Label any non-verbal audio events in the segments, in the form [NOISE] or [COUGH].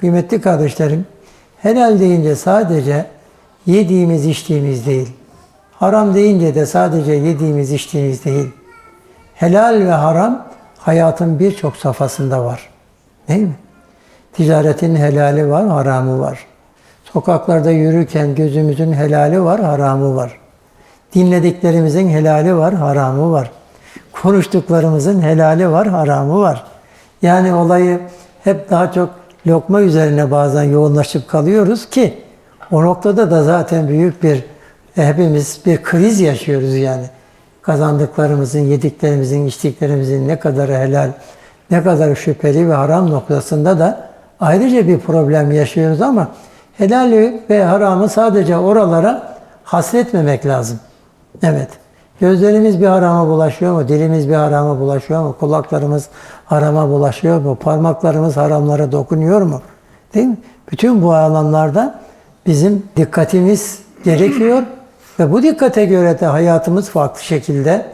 kıymetli kardeşlerim, helal deyince sadece yediğimiz içtiğimiz değil. Haram deyince de sadece yediğimiz içtiğimiz değil. Helal ve haram hayatın birçok safhasında var. Değil mi? Ticaretin helali var, haramı var. Sokaklarda yürürken gözümüzün helali var, haramı var. Dinlediklerimizin helali var, haramı var. Konuştuklarımızın helali var, haramı var. Yani olayı hep daha çok lokma üzerine bazen yoğunlaşıp kalıyoruz ki o noktada da zaten büyük bir hepimiz bir kriz yaşıyoruz yani. Kazandıklarımızın, yediklerimizin, içtiklerimizin ne kadar helal, ne kadar şüpheli ve haram noktasında da ayrıca bir problem yaşıyoruz ama helali ve haramı sadece oralara hasretmemek lazım. Evet. Gözlerimiz bir harama bulaşıyor mu? Dilimiz bir harama bulaşıyor mu? Kulaklarımız harama bulaşıyor mu? Parmaklarımız haramlara dokunuyor mu? Değil mi? Bütün bu alanlarda bizim dikkatimiz gerekiyor ve bu dikkate göre de hayatımız farklı şekilde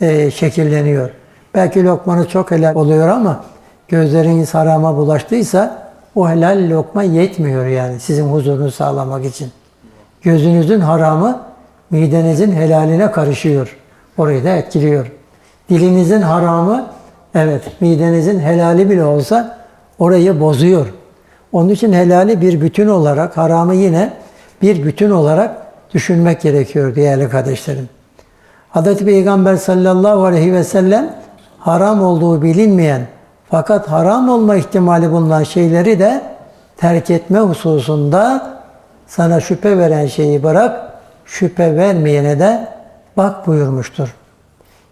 e, şekilleniyor. Belki lokmanız çok helal oluyor ama gözleriniz harama bulaştıysa o helal lokma yetmiyor yani sizin huzurunuzu sağlamak için. Gözünüzün haramı midenizin helaline karışıyor. Orayı da etkiliyor. Dilinizin haramı evet midenizin helali bile olsa orayı bozuyor. Onun için helali bir bütün olarak, haramı yine bir bütün olarak düşünmek gerekiyor değerli kardeşlerim. Hz. Peygamber sallallahu aleyhi ve sellem haram olduğu bilinmeyen fakat haram olma ihtimali bulunan şeyleri de terk etme hususunda sana şüphe veren şeyi bırak, şüphe vermeyene de bak buyurmuştur.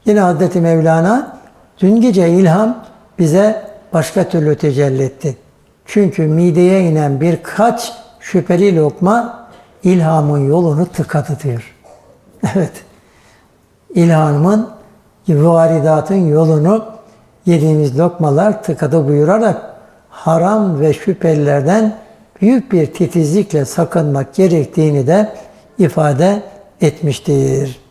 Yine Hz. Mevlana dün gece ilham bize başka türlü tecelli etti. Çünkü mideye inen birkaç şüpheli lokma ilhamın yolunu tıkadı diyor. [LAUGHS] Evet. İlhamın, varidatın yolunu yediğimiz lokmalar tıkadı buyurarak haram ve şüphelilerden büyük bir titizlikle sakınmak gerektiğini de ifade etmiştir.